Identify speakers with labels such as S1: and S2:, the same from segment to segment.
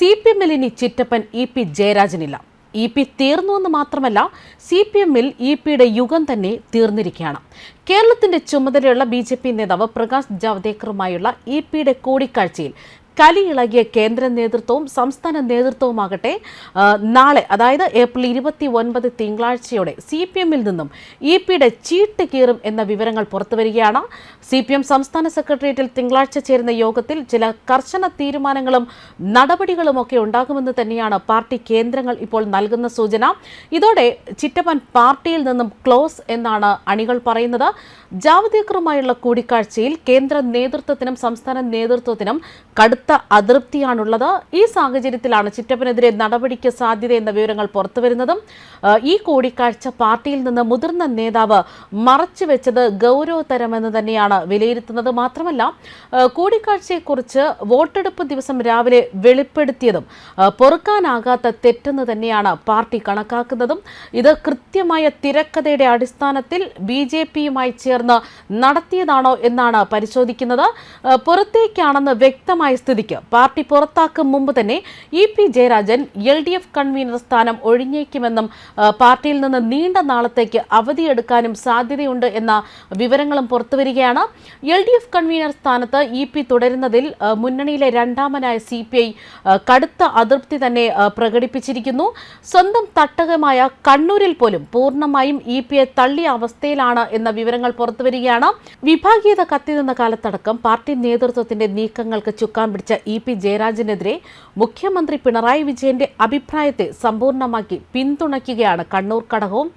S1: C P എമ്മിൽ ഇനി ചിറ്റപ്പൻ ഇ പി ജയരാജനില്ല. ഇ പി തീർന്നുവെന്ന് മാത്രമല്ല സി പി എമ്മിൽ ഇ പിയുടെ യുഗം തന്നെ തീർന്നിരിക്കുകയാണ്. കേരളത്തിന്റെ ചുമതലയുള്ള ബി ജെ പി നേതാവ് പ്രകാശ് ജാവ്ദേക്കറുമായുള്ള ഇ പിയുടെ കൂടിക്കാഴ്ചയിൽ കലിയിളകിയ കേന്ദ്ര നേതൃത്വവും സംസ്ഥാന നേതൃത്വവുമാകട്ടെ നാളെ അതായത് ഏപ്രിൽ ഇരുപത്തി ഒൻപത് തിങ്കളാഴ്ചയോടെ സി പി എമ്മിൽ നിന്നും ഇ പിയുടെ ചീട്ട് കീറും എന്ന വിവരങ്ങൾ പുറത്തുവരികയാണ്. സി പി എം സംസ്ഥാന സെക്രട്ടേറിയറ്റിൽ തിങ്കളാഴ്ച ചേരുന്ന യോഗത്തിൽ ചില കർശന തീരുമാനങ്ങളും നടപടികളും ഒക്കെ ഉണ്ടാകുമെന്ന് തന്നെയാണ് പാർട്ടി കേന്ദ്രങ്ങൾ ഇപ്പോൾ നൽകുന്ന സൂചന. ഇതോടെ ചിറ്റപ്പൻ പാർട്ടിയിൽ നിന്നും ക്ലോസ് എന്നാണ് അണികൾ പറയുന്നത്. ജാവദേക്കറുമായുള്ള കൂടിക്കാഴ്ചയിൽ കേന്ദ്ര നേതൃത്വത്തിനും സംസ്ഥാന നേതൃത്വത്തിനും കടുത്ത അതൃപ്തിയാണുള്ളത്. ഈ സാഹചര്യത്തിലാണ് ചിറ്റപ്പനെതിരെ നടപടിക്ക് സാധ്യത എന്ന വിവരങ്ങൾ പുറത്തുവരുന്നതും ഈ കൂടിക്കാഴ്ച പാർട്ടിയിൽ നിന്ന് മുതിർന്ന നേതാവ് മറച്ചുവെച്ചത് ഗൗരവതരമെന്ന് തന്നെയാണ് വിലയിരുത്തുന്നത്. മാത്രമല്ല കൂടിക്കാഴ്ചയെക്കുറിച്ച് വോട്ടെടുപ്പ് ദിവസം രാവിലെ വെളിപ്പെടുത്തിയതും പൊറുക്കാനാകാത്ത തെറ്റെന്ന് തന്നെയാണ് പാർട്ടി കണക്കാക്കുന്നതും. ഇത് കൃത്യമായ തിരക്കഥയുടെ അടിസ്ഥാനത്തിൽ ബി ജെ പിയുമായി ചേർന്ന് നടത്തിയതാണോ എന്നാണ് പരിശോധിക്കുന്നത്. പുറത്തേക്കാണെന്ന് വ്യക്തമായ സ്ഥിതിക്ക്. പാർട്ടി പുറത്താക്കും മുമ്പ് തന്നെ E P Jayarajan L D F convener സ്ഥാനം ഒഴിഞ്ഞേക്കുമെന്നും പാർട്ടിയിൽ നിന്ന് നീണ്ട നാളത്തേക്ക് അവധിയെടുക്കാനും സാധ്യതയുണ്ട് എന്ന വിവരങ്ങളും പുറത്തുവരികയാണ്. എൽ ഡി എഫ് കൺവീനർ സ്ഥാനത്ത് ഇ പി തുടരുന്നതിൽ മുന്നണിയിലെ രണ്ടാമനായ സി പി ഐ കടുത്ത അതൃപ്തി തന്നെ പ്രകടിപ്പിച്ചിരിക്കുന്നു. സ്വന്തം തട്ടകമായ കണ്ണൂരിൽ പോലും പൂർണമായും ഇ പി എ തള്ളിയ അവസ്ഥയിലാണ് എന്ന വിവരങ്ങൾ പുറത്തുവരികയാണ്. വിഭാഗീയത കത്തി നിന്ന കാലത്തടക്കം പാർട്ടി നേതൃത്വത്തിന്റെ നീക്കങ്ങൾക്ക് ചുക്കാൻ പിടിച്ച ഇ പി ജയരാജനെതിരെ മുഖ്യമന്ത്രി പിണറായി വിജയന്റെ അഭിപ്രായത്തെ സമ്പൂർണമാക്കി പിന്തുണയ്ക്കുകയാണ് കണ്ണൂർ ഘടകവും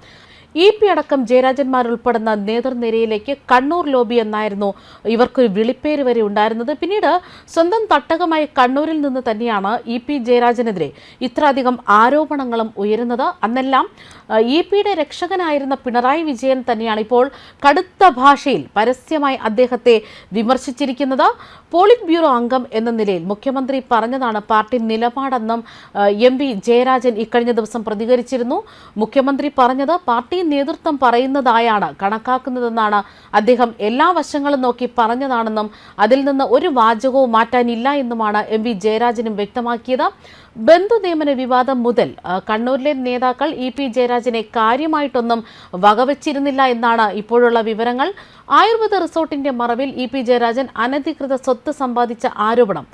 S1: ഇ പി അടക്കം ജയരാജന്മാരുൾപ്പെടുന്ന നേതൃനിരയിലേക്ക് കണ്ണൂർ ലോബി എന്നായിരുന്നു ഇവർക്കൊരു വിളിപ്പേര് വരെ ഉണ്ടായിരുന്നത്. പിന്നീട് സ്വന്തം തട്ടകമായ കണ്ണൂരിൽ നിന്ന് തന്നെയാണ് ഇ പി ജയരാജനെതിരെ ഇത്രയധികം ആരോപണങ്ങളും ഉയരുന്നത്. അന്നെല്ലാം ഇ പിയുടെ രക്ഷകനായിരുന്ന പിണറായി വിജയൻ തന്നെയാണ് ഇപ്പോൾ കടുത്ത ഭാഷയിൽ പരസ്യമായി അദ്ദേഹത്തെ വിമർശിച്ചിരിക്കുന്നത്. പോളിറ്റ് ബ്യൂറോ അംഗം എന്ന നിലയിൽ മുഖ്യമന്ത്രി പറഞ്ഞതാണ് പാർട്ടി നിലപാടെന്നും എം വി ജയരാജൻ ഇക്കഴിഞ്ഞ ദിവസം പ്രതികരിച്ചിരുന്നു. മുഖ്യമന്ത്രി പറഞ്ഞത് പാർട്ടി നേതൃത്വം പറയുന്നതായാണ് കണക്കാക്കുന്നതെന്നാണ് അദ്ദേഹം എല്ലാ വശങ്ങളും നോക്കി പറഞ്ഞതാണെന്നും അതിൽ നിന്ന് ഒരു വാചകവും മാറ്റാനില്ല എന്നുമാണ് എം വി ജയരാജനും വ്യക്തമാക്കിയത്. ബന്ധു നിയമന വിവാദം മുതൽ കണ്ണൂരിലെ നേതാക്കൾ ഇ പി ജയരാജനെ കാര്യമായിട്ടൊന്നും വകവച്ചിരുന്നില്ല എന്നാണ് ഇപ്പോഴുള്ള വിവരങ്ങൾ. ആയുർവേദ റിസോർട്ടിന്റെ മറവിൽ ഇ പി ജയരാജൻ അനധികൃത സ്വത്ത് സമ്പാദിച്ച ആരോപണം.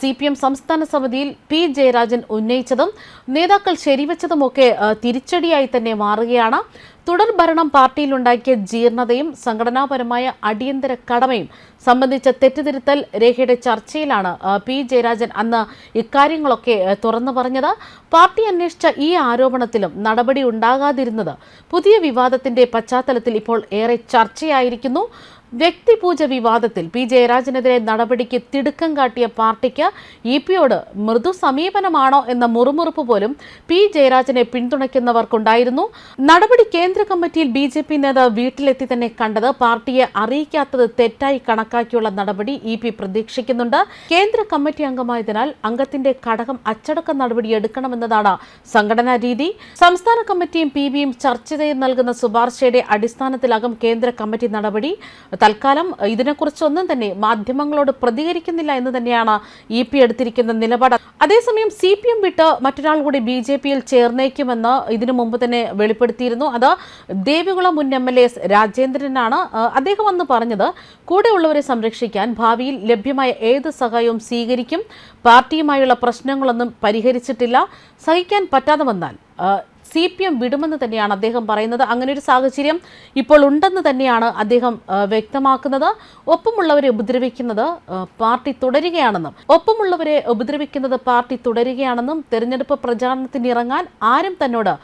S1: സി പി എം സംസ്ഥാന സമിതിയിൽ പി ജയരാജൻ ഉന്നയിച്ചതും നേതാക്കൾ ശരിവച്ചതുമൊക്കെ തിരിച്ചടിയായി തന്നെ മാറുകയാണ്. തുടർ ഭരണം പാർട്ടിയിലുണ്ടാക്കിയ ജീർണതയും സംഘടനാപരമായ അടിയന്തര കടമയും സംബന്ധിച്ച തെറ്റുതിരുത്തൽ രേഖയുടെ ചർച്ചയിലാണ് പി. ജയരാജൻ അന്ന് ഇക്കാര്യങ്ങളൊക്കെ തുറന്നു പറഞ്ഞത്. പാർട്ടി അന്വേഷിച്ച ഈ ആരോപണത്തിലും നടപടി ഉണ്ടാകാതിരുന്നത് പുതിയ വിവാദത്തിന്റെ പശ്ചാത്തലത്തിൽ ഇപ്പോൾ ഏറെ ചർച്ചയായിരിക്കുന്നു. വ്യക്തിപൂജ വിവാദത്തിൽ പി ജയരാജനെതിരെ നടപടിക്ക് തിടുക്കം കാട്ടിയ പാർട്ടിക്ക് ഇ പിയോട് മൃദു സമീപനമാണോ എന്ന മുറുമുറുപ്പ് പോലും പി ജയരാജനെ പിന്തുണയ്ക്കുന്നവർക്കുണ്ടായിരുന്നു. നടപടി കേന്ദ്ര കമ്മിറ്റിയിൽ ബി ജെ പി നേതാവ് വീട്ടിലെത്തി തന്നെ കണ്ടത് പാർട്ടിയെ അറിയിക്കാത്തത് തെറ്റായി കണക്കാക്കിയുള്ള നടപടി ഇ പി പ്രതീക്ഷിക്കുന്നുണ്ട്. കേന്ദ്ര കമ്മിറ്റി അംഗമായതിനാൽ അംഗത്തിന്റെ ഘടകം അച്ചടക്ക നടപടി എടുക്കണമെന്നതാണ് സംഘടനാ രീതി. സംസ്ഥാന കമ്മിറ്റിയും പി ബിയും ചർച്ച ചെയ്ത് നൽകുന്ന ശുപാർശയുടെ അടിസ്ഥാനത്തിലാകും കേന്ദ്ര കമ്മിറ്റി നടപടി. തൽക്കാലം ഇതിനെക്കുറിച്ചൊന്നും തന്നെ മാധ്യമങ്ങളോട് പ്രതികരിക്കുന്നില്ല എന്ന് തന്നെയാണ് ഇ പി എടുത്തിരിക്കുന്ന നിലപാട്. അതേസമയം സി പി എം വിട്ട് മറ്റൊരാൾ കൂടി ബി ജെ പിയിൽ ചേർന്നേക്കുമെന്ന് ഇതിനു മുമ്പ് തന്നെ വെളിപ്പെടുത്തിയിരുന്നു. അത് ദേവികുളം മുൻ എം എൽ എ രാജേന്ദ്രനാണ്. അദ്ദേഹം അന്ന് പറഞ്ഞത് കൂടെയുള്ളവരെ സംരക്ഷിക്കാൻ ഭാവിയിൽ ലഭ്യമായ ഏത് സഹായവും സ്വീകരിക്കും. പാർട്ടിയുമായുള്ള പ്രശ്നങ്ങളൊന്നും പരിഹരിച്ചിട്ടില്ല. സഹിക്കാൻ പറ്റാതെ വന്നാൽ സി പി എം വിടുമെന്ന് തന്നെയാണ് അദ്ദേഹം പറയുന്നത്. അങ്ങനെ ഒരു സാഹചര്യം ഇപ്പോൾ ഉണ്ടെന്ന് തന്നെയാണ് അദ്ദേഹം വ്യക്തമാക്കുന്നത്. ഒപ്പമുള്ളവരെ ഉപദ്രവിക്കുന്നത് പാർട്ടി തുടരുകയാണെന്നും ഒപ്പമുള്ളവരെ ഉപദ്രവിക്കുന്നത് പാർട്ടി തുടരുകയാണെന്നും തെരഞ്ഞെടുപ്പ് പ്രചാരണത്തിന് ഇറങ്ങാൻ ആരും തന്നോട്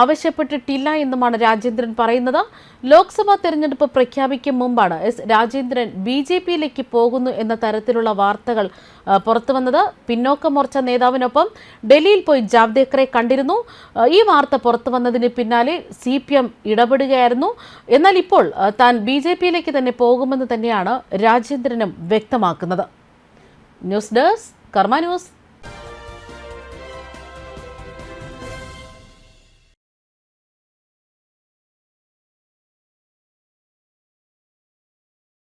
S1: ആവശ്യപ്പെട്ടിട്ടില്ല എന്നുമാണ് രാജേന്ദ്രൻ പറയുന്നത്. ലോക്സഭാ തെരഞ്ഞെടുപ്പ് പ്രഖ്യാപിക്കും മുമ്പാണ് എസ് രാജേന്ദ്രൻ ബി ജെ പിയിലേക്ക് പോകുന്നു എന്ന തരത്തിലുള്ള വാർത്തകൾ പുറത്തുവന്നത്. പിന്നോക്ക മോർച്ച നേതാവിനൊപ്പം ഡൽഹിയിൽ പോയി ജാവ്ദേക്കറെ കണ്ടിരുന്നു. ഈ വാർത്ത പുറത്തു വന്നതിന് പിന്നാലെ സി പി എം ഇടപെടുകയായിരുന്നു. എന്നാൽ ഇപ്പോൾ താൻ ബി ജെ പിയിലേക്ക് തന്നെ പോകുമെന്ന് തന്നെയാണ് രാജേന്ദ്രനും വ്യക്തമാക്കുന്നത്. News desk Karma news.